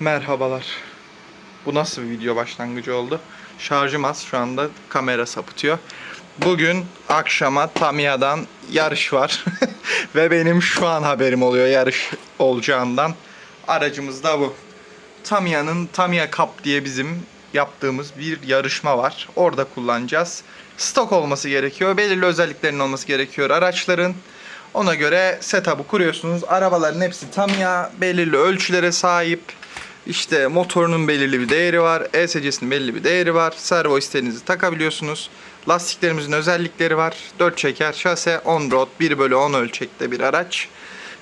Merhabalar. Bu nasıl bir video başlangıcı oldu? Şarjım az şu anda kamera sapıtıyor. Bugün akşama Tamiya'dan yarış var. Ve benim şu an haberim oluyor yarış olacağından. Aracımız da bu. Tamiya'nın Tamiya Cup diye bizim yaptığımız bir yarışma var. Orada kullanacağız. Stok olması gerekiyor. Belirli özelliklerin olması gerekiyor araçların. Ona göre setup'ı kuruyorsunuz. Arabaların hepsi Tamiya belirli ölçülere sahip. İşte motorunun belirli bir değeri var. ESC'sinin belirli bir değeri var. Servo istediğinizi takabiliyorsunuz. Lastiklerimizin özellikleri var. 4 çeker şase, on road 1 bölü 10 ölçekte bir araç.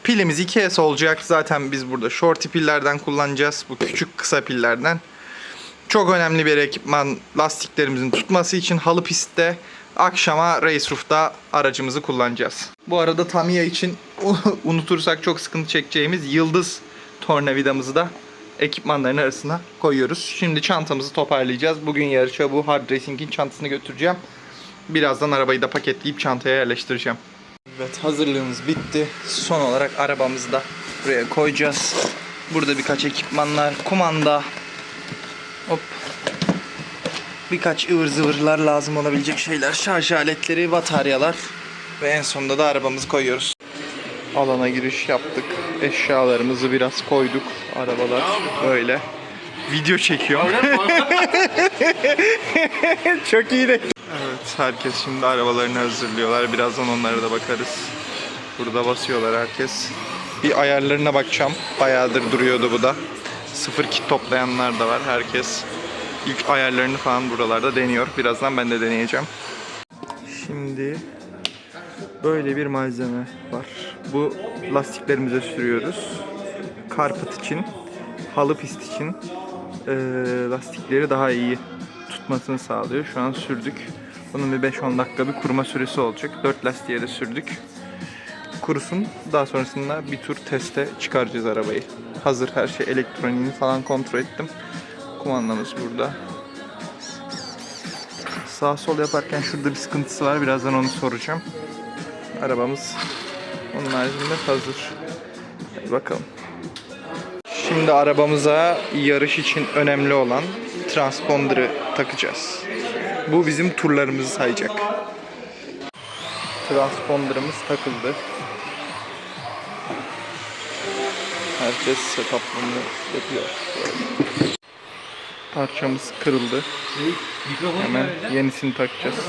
Pilimiz 2S olacak. Zaten biz burada shorty pillerden kullanacağız. Bu küçük kısa pillerden. Çok önemli bir ekipman lastiklerimizin tutması için halı pistte akşama Race Roof'ta aracımızı kullanacağız. Bu arada Tamiya için unutursak çok sıkıntı çekeceğimiz yıldız tornavidamızı da ekipmanların arasına koyuyoruz. Şimdi çantamızı toparlayacağız. Bugün yarışa bu Hard Racing'in çantasını götüreceğim. Birazdan arabayı da paketleyip çantaya yerleştireceğim. Evet hazırlığımız bitti. Son olarak arabamızı da buraya koyacağız. Burada birkaç ekipmanlar, kumanda, hop birkaç ıvır zıvırlar lazım olabilecek şeyler, şarj aletleri, bataryalar ve en sonunda da arabamızı koyuyoruz. Alana giriş yaptık. Eşyalarımızı biraz koyduk. Arabalar böyle. Video çekiyor. Çok iyiydi. Evet, herkes şimdi arabalarını hazırlıyorlar. Birazdan onlara da bakarız. Burada basıyorlar herkes. Bir ayarlarına bakacağım. Bayağıdır duruyordu bu da. Sıfır kit toplayanlar da var. Herkes ilk ayarlarını falan buralarda deniyor. Birazdan ben de deneyeceğim. Şimdi böyle bir malzeme var. Bu lastiklerimize sürüyoruz. Karpıt için, halı pist için eee, lastikleri daha iyi tutmasını sağlıyor. Şu an sürdük. Bunun bir 5-10 dakika bir kuruma süresi olacak. 4 lastiğe de sürdük. Kurusun. Daha sonrasında bir tur teste çıkaracağız arabayı. Hazır her şey elektroniğini falan kontrol ettim. Kumandamız burada. Sağ sol yaparken şurada bir sıkıntısı var. Birazdan onu soracağım. Arabamız onun haricinde hazır. Hadi bakalım. Şimdi arabamıza yarış için önemli olan transponder'ı takacağız. Bu bizim turlarımızı sayacak. Transponder'ımız takıldı. Herkes setup'ını yapıyor. Parçamız kırıldı. Hemen yenisini takacağız.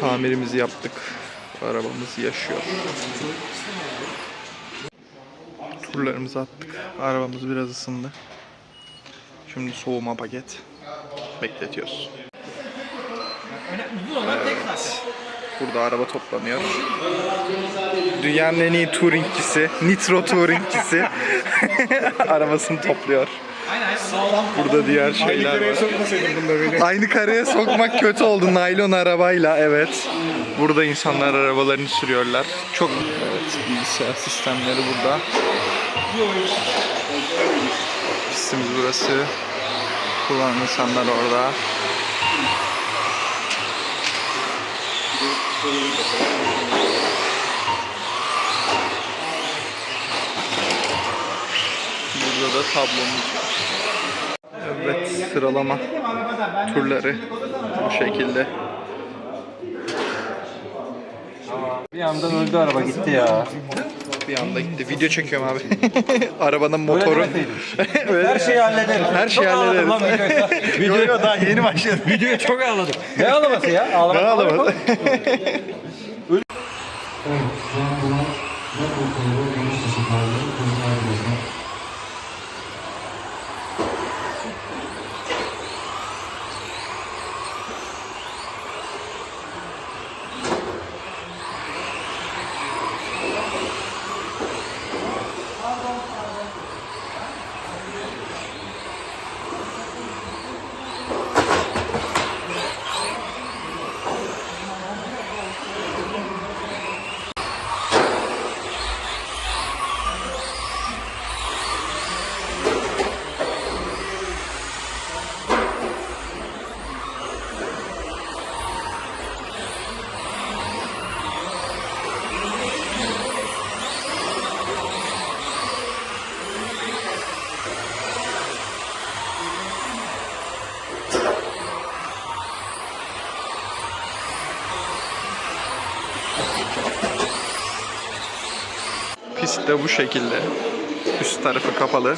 Tamirimizi yaptık. Arabamız yaşıyor. Turlarımızı attık. Arabamız biraz ısındı. Şimdi soğuma paket bekletiyoruz. Evet. Burada araba toplanıyor. Dünyanın en iyi touringçisi, nitro touringçisi arabasını topluyor. Burada diğer şeyler var. Aynı kareye sokmak kötü oldu naylon arabayla evet. Burada insanlar arabalarını sürüyorlar. Çok evet, bilgisayar sistemleri burada. Pistimiz burası. Kullanan insanlar orada. Burada da tablomuz var. Evet sıralama turları bu şekilde. Bir yandan öldü araba gitti ya. Bir anda gitti. Video çekiyorum abi. Arabanın motoru. Her şeyi hallederiz. Her şeyi Çok ağladım lan videoya. Yo, daha yeni başladı. Videoya çok ağladım. Ne ağlaması ya? Ağlamak Ne ağlamadı? De bu şekilde. Üst tarafı kapalı.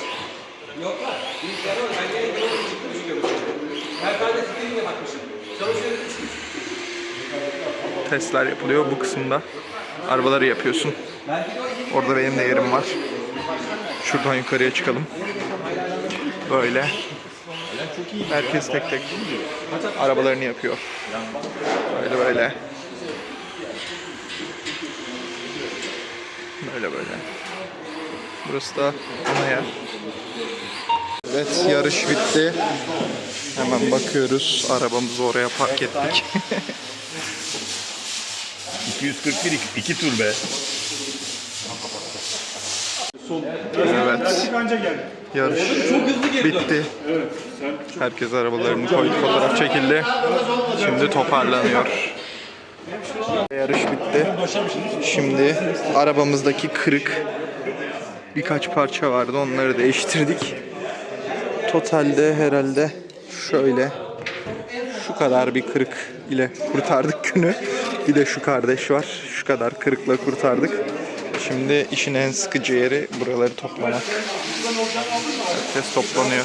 Testler yapılıyor bu kısımda. Arabaları yapıyorsun. Orada benim de yerim var. Şuradan yukarıya çıkalım. Böyle. Herkes tek tek arabalarını yapıyor. Böyle böyle. Böyle böyle. Burası da ana yer. Evet yarış bitti. Hemen bakıyoruz. Arabamızı oraya park ettik. 241 iki tur be. evet. Yarış bitti. Herkes arabalarını koydu. Fotoğraf çekildi. Şimdi toparlanıyor. Yarış bitti. Şimdi arabamızdaki kırık birkaç parça vardı. Onları değiştirdik. Totalde herhalde şöyle şu kadar bir kırık ile kurtardık günü. Bir de şu kardeş var. Şu kadar kırıkla kurtardık. Şimdi işin en sıkıcı yeri buraları toplamak. Herkes toplanıyor.